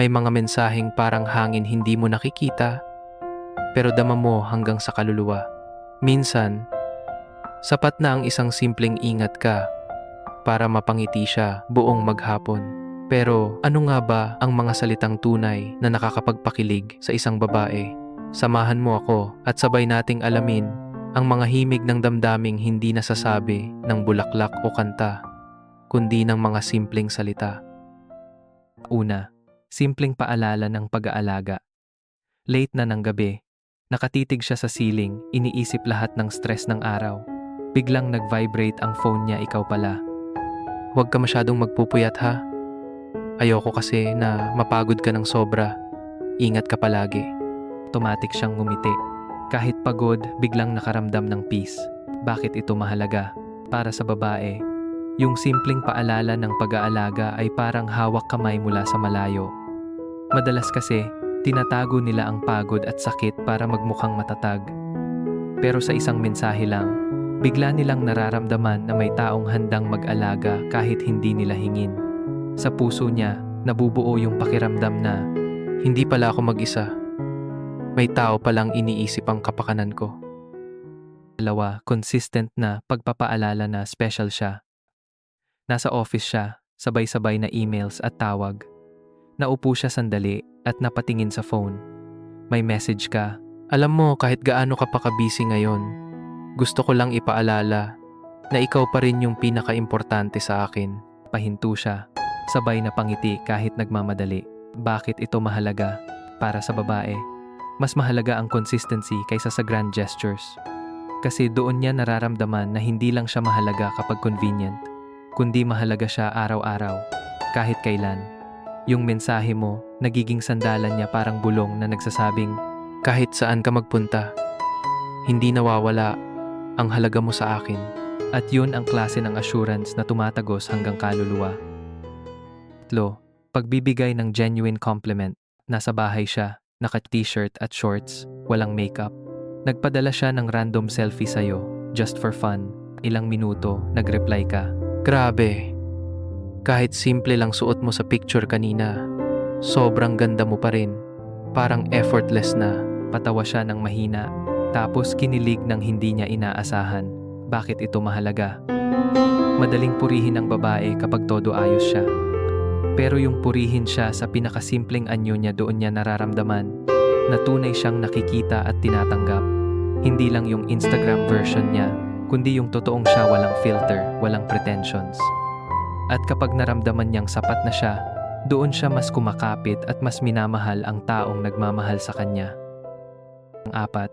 May mga mensaheng parang hangin hindi mo nakikita, pero dama mo hanggang sa kaluluwa. Minsan, sapat na ang isang simpleng ingat ka para mapangiti siya buong maghapon. Pero ano nga ba ang mga salitang tunay na nakakapagpakilig sa isang babae? Samahan mo ako at sabay nating alamin ang mga himig ng damdaming hindi nasasabi ng bulaklak o kanta, kundi ng mga simpleng salita. Una, simpleng paalala ng pag-aalaga. Late na ng gabi, nakatitig siya sa ceiling, iniisip lahat ng stress ng araw. Biglang nag-vibrate ang phone niya, ikaw pala. Huwag ka masyadong magpupuyat ha. Ayoko kasi na mapagod ka ng sobra. Ingat ka palagi. Automatic siyang ngumiti. Kahit pagod, biglang nakaramdam ng peace. Bakit ito mahalaga? Para sa babae, yung simpleng paalala ng pag-aalaga ay parang hawak kamay mula sa malayo. Madalas kasi, tinatago nila ang pagod at sakit para magmukhang matatag. Pero sa isang mensahe lang, bigla nilang nararamdaman na may taong handang mag-alaga kahit hindi nila hingin. Sa puso niya, nabubuo yung pakiramdam na Hindi pala ako mag-isa. May tao palang iniisip ang kapakanan ko. Dalawa, consistent na pagpapaalala na special siya. Nasa office siya, sabay-sabay na emails at tawag. Naupo siya sandali at napatingin sa phone. May message ka, Alam mo kahit gaano ka pa kabisi ngayon, gusto ko lang ipaalala na ikaw pa rin yung pinaka-importante sa akin. pahinto siya. Sabay na pangiti kahit nagmamadali. Bakit ito mahalaga? Para sa babae, mas mahalaga ang consistency kaysa sa grand gestures. Kasi doon niya nararamdaman na hindi lang siya mahalaga kapag convenient, kundi mahalaga siya araw-araw, kahit kailan. Yung mensahe mo, nagiging sandalan niya parang bulong na nagsasabing, Kahit saan ka magpunta, hindi nawawala ang halaga mo sa akin. At yun ang klase ng assurance na tumatagos hanggang kaluluwa. Tlo, pagbibigay ng genuine compliment. Nasa bahay siya, naka-t-shirt at shorts, walang makeup. Nagpadala siya ng random selfie sa'yo, just for fun. Ilang minuto, nag-reply ka. Grabe. Kahit simple lang suot mo sa picture kanina, sobrang ganda mo pa rin. Parang effortless na. Patawa siya ng mahina, tapos kinilig ng hindi niya inaasahan. Bakit ito mahalaga? Madaling purihin ang babae kapag todo ayos siya. Pero yung purihin siya sa pinakasimpleng anyo niya doon niya nararamdaman na tunay siyang nakikita at tinatanggap. Hindi lang yung Instagram version niya, kundi yung totoong siya walang filter, walang pretensions. At kapag naramdaman niyang sapat na siya, doon siya mas kumakapit at mas minamahal ang taong nagmamahal sa kanya. Ang apat,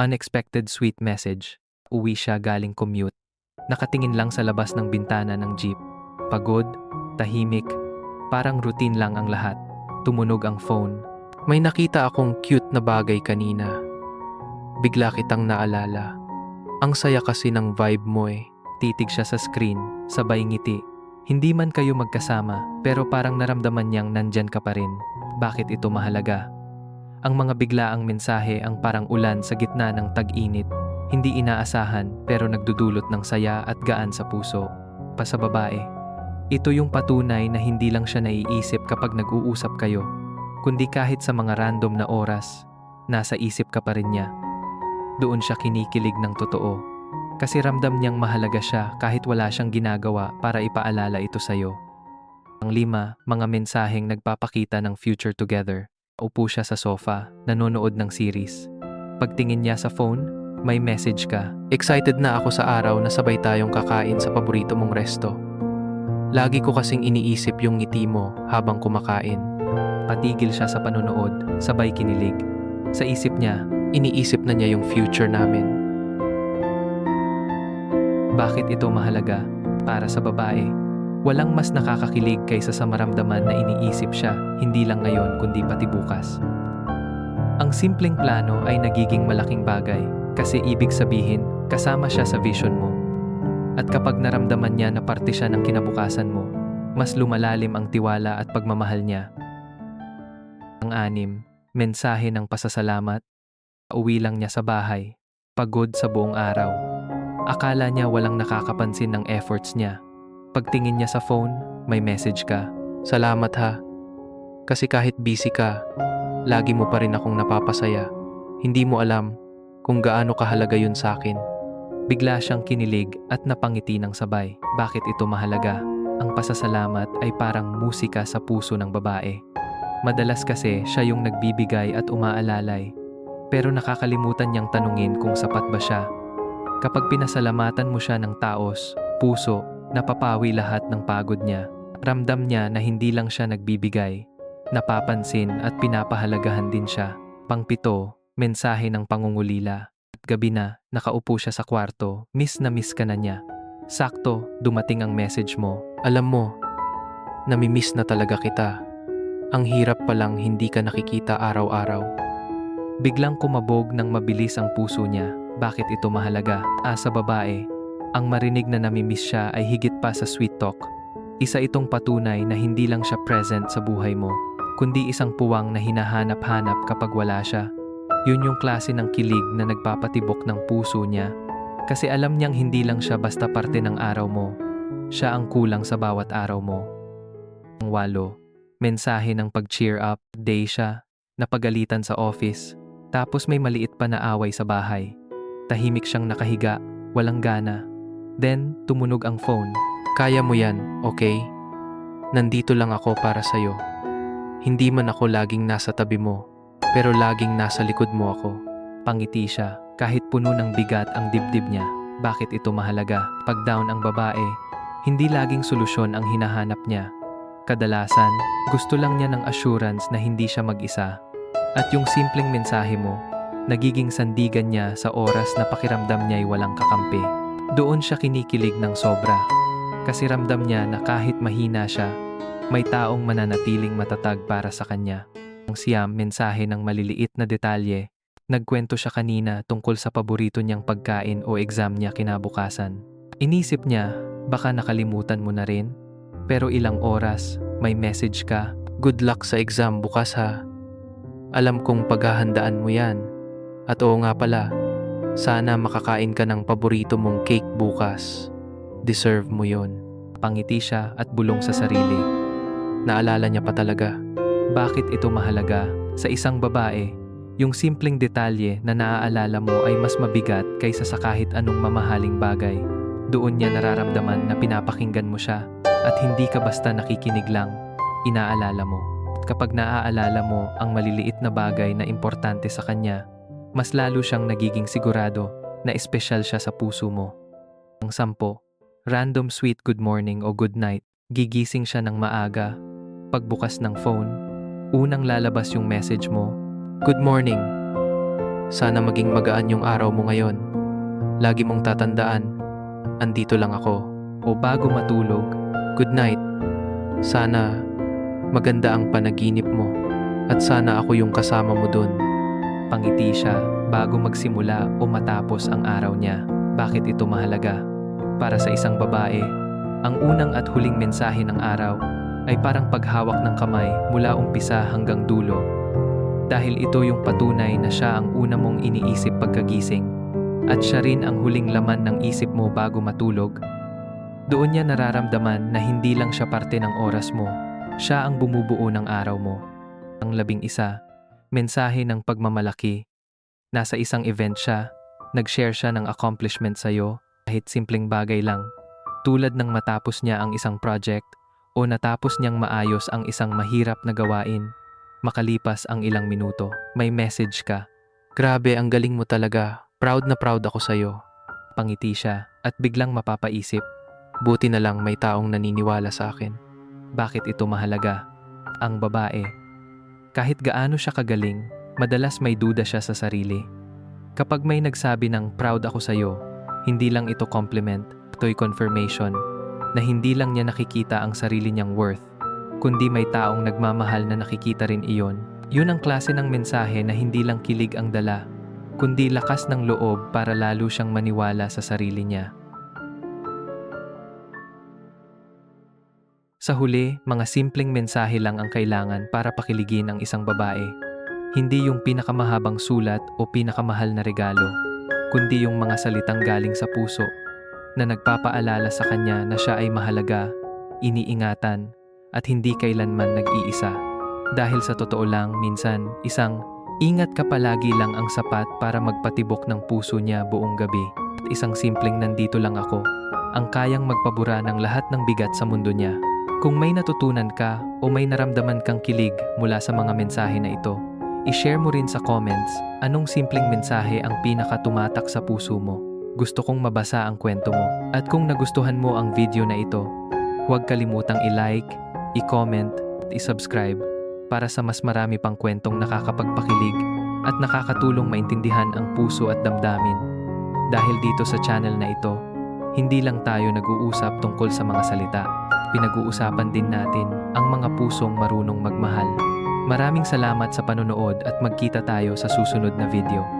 unexpected sweet message. Uwi siya galing commute. Nakatingin lang sa labas ng bintana ng jeep. Pagod, tahimik, parang routine lang ang lahat. Tumunog ang phone. May nakita akong cute na bagay kanina. Bigla kitang naalala. Ang saya kasi ng vibe mo eh. Titig siya sa screen, sabay ngiti. Hindi man kayo magkasama, pero parang naramdaman niyang nandyan ka pa rin. Bakit ito mahalaga? Ang mga biglaang mensahe ang parang ulan sa gitna ng tag-init. Hindi inaasahan pero nagdudulot ng saya at gaan sa puso. Pa sa babae. Ito yung patunay na hindi lang siya naiisip kapag nag-uusap kayo, kundi kahit sa mga random na oras, nasa isip ka pa rin niya. Doon siya kinikilig ng totoo. Kasi ramdam niyang mahalaga siya kahit wala siyang ginagawa para ipaalala ito sa'yo. Ang lima, mga mensaheng nagpapakita ng future together. Upo siya sa sofa, nanonood ng series. Pagtingin niya sa phone, may message ka. Excited na ako sa araw na sabay tayong kakain sa paborito mong resto. Lagi ko kasing iniisip yung ngiti mo habang kumakain. Patigil siya sa panonood, sabay kinilig. Sa isip niya, Iniisip na niya yung future namin. Bakit ito mahalaga para sa babae. Walang mas nakakakilig kaysa sa maramdaman na iniisip siya, hindi lang ngayon kundi pati bukas. Ang simpleng plano ay nagiging malaking bagay kasi ibig sabihin kasama siya sa vision mo. At kapag naramdaman niya na parte siya ng kinabukasan mo, mas lumalalim ang tiwala at pagmamahal niya. Ang anim, mensahe ng pasasalamat. Uwi lang niya sa bahay, pagod sa buong araw. Akala niya walang nakakapansin ng efforts niya. Pagtingin niya sa phone, may message ka. Salamat ha. Kasi kahit busy ka, lagi mo pa rin akong napapasaya. Hindi mo alam kung gaano kahalaga yun sa akin. Bigla siyang kinilig at napangiti ng sabay. Bakit ito mahalaga? Ang pasasalamat ay parang musika sa puso ng babae. Madalas kasi siya yung nagbibigay at umaalalay. Pero nakakalimutan niyang tanungin kung sapat ba siya. Kapag pinasalamatan mo siya ng taos, puso, napapawi lahat ng pagod niya. Ramdam niya na hindi lang siya nagbibigay, napapansin at pinapahalagahan din siya. Pangpito, mensahe ng pangungulila. At gabi na, nakaupo siya sa kwarto, miss na miss ka na niya. Sakto, dumating ang message mo. Alam mo, namimiss na talaga kita. Ang hirap palang hindi ka nakikita araw-araw. Biglang kumabog ng mabilis ang puso niya. Bakit ito mahalaga? Ah, sa babae, ang marinig na namimiss siya ay higit pa sa sweet talk. Isa itong patunay na hindi lang siya present sa buhay mo, kundi isang puwang na hinahanap-hanap kapag wala siya. Yun yung klase ng kilig na nagpapatibok ng puso niya. Kasi alam niyang hindi lang siya basta parte ng araw mo. Siya ang kulang sa bawat araw mo. Ang walo, mensahe ng pag-cheer up, day siya, napagalitan sa office, tapos may maliit pa na away sa bahay. Tahimik siyang nakahiga, walang gana. Then, tumunog ang phone. Kaya mo yan, okay? Nandito lang ako para sa'yo. Hindi man ako laging nasa tabi mo, pero laging nasa likod mo ako. Pangiti siya, kahit puno ng bigat ang dibdib niya. Bakit ito mahalaga? Pag down ang babae, hindi laging solusyon ang hinahanap niya. Kadalasan, gusto lang niya ng assurance na hindi siya mag-isa. At yung simpleng mensahe mo, nagiging sandigan niya sa oras na pakiramdam niya ay walang kakampi. Doon siya kinikilig ng sobra. Kasi ramdam niya na kahit mahina siya, may taong mananatiling matatag para sa kanya. Ang siyam mensahe ng maliliit na detalye Nagkwento siya kanina tungkol sa paborito niyang pagkain o exam niya kinabukasan. Inisip niya, baka nakalimutan mo na rin. Pero ilang oras, may message ka. Good luck sa exam bukas ha. Alam kong paghahandaan mo yan. At oo nga pala, sana makakain ka ng paborito mong cake bukas. Deserve mo yon. Pangiti siya at bulong sa sarili. Naalala niya pa talaga. Bakit ito mahalaga? Sa isang babae, yung simpleng detalye na naaalala mo ay mas mabigat kaysa sa kahit anong mamahaling bagay. Doon niya nararamdaman na pinapakinggan mo siya at hindi ka basta nakikinig lang, inaalala mo. Kapag naaalala mo ang maliliit na bagay na importante sa kanya, mas lalo siyang nagiging sigurado na espesyal siya sa puso mo. Ang sampo, random sweet good morning o good night, gigising siya ng maaga. Pagbukas ng phone, unang lalabas yung message mo, Good morning. Sana maging magaan yung araw mo ngayon. Lagi mong tatandaan, andito lang ako. o bago matulog, Good night. Sana maganda ang panaginip mo at sana ako yung kasama mo dun. Pangiti siya bago magsimula o matapos ang araw niya. Bakit ito mahalaga? Para sa isang babae, ang unang at huling mensahe ng araw ay parang paghawak ng kamay mula umpisa hanggang dulo. Dahil ito yung patunay na siya ang una mong iniisip pagkagising at siya rin ang huling laman ng isip mo bago matulog. Doon niya nararamdaman na hindi lang siya parte ng oras mo, siya ang bumubuo ng araw mo. Ang labing isa, mensahe ng pagmamalaki. Nasa isang event siya, nag-share siya ng accomplishment sa'yo kahit simpleng bagay lang. Tulad ng matapos niya ang isang project o natapos niyang maayos ang isang mahirap na gawain. Makalipas ang ilang minuto, may message ka, Grabe, ang galing mo talaga. Proud na proud ako sa'yo. pangiti siya at biglang mapapaisip, Buti na lang may taong naniniwala sa akin. bakit ito mahalaga? Ang babae. Kahit gaano siya kagaling, madalas may duda siya sa sarili. Kapag may nagsabi ng proud ako sa'yo, hindi lang ito compliment, ito'y confirmation na hindi lang niya nakikita ang sarili niyang worth, kundi may taong nagmamahal na nakikita rin iyon. Yun ang klase ng mensahe na hindi lang kilig ang dala, kundi lakas ng loob para lalo siyang maniwala sa sarili niya. Sa huli, mga simpleng mensahe lang ang kailangan para pakiligin ang isang babae. Hindi yung pinakamahabang sulat o pinakamahal na regalo, kundi yung mga salitang galing sa puso na nagpapaalala sa kanya na siya ay mahalaga, iniingatan, at hindi kailanman nag-iisa. Dahil sa totoo lang, minsan, isang ingat ka palagi lang ang sapat para magpatibok ng puso niya buong gabi. At isang simpleng nandito lang ako, ang kayang magpabura ng lahat ng bigat sa mundo niya. Kung may natutunan ka o may naramdaman kang kilig mula sa mga mensahe na ito, i-share mo rin sa comments anong simpleng mensahe ang pinaka-tumatak sa puso mo. Gusto kong mabasa ang kwento mo. At kung nagustuhan mo ang video na ito, huwag kalimutang i-like, i-comment, at i-subscribe para sa mas marami pang kwentong nakakapagpakilig at nakakatulong maintindihan ang puso at damdamin. Dahil dito sa channel na ito, hindi lang tayo nag-uusap tungkol sa mga salita, pinag-uusapan din natin ang mga pusong marunong magmahal. Maraming salamat sa panonood at magkita tayo sa susunod na video.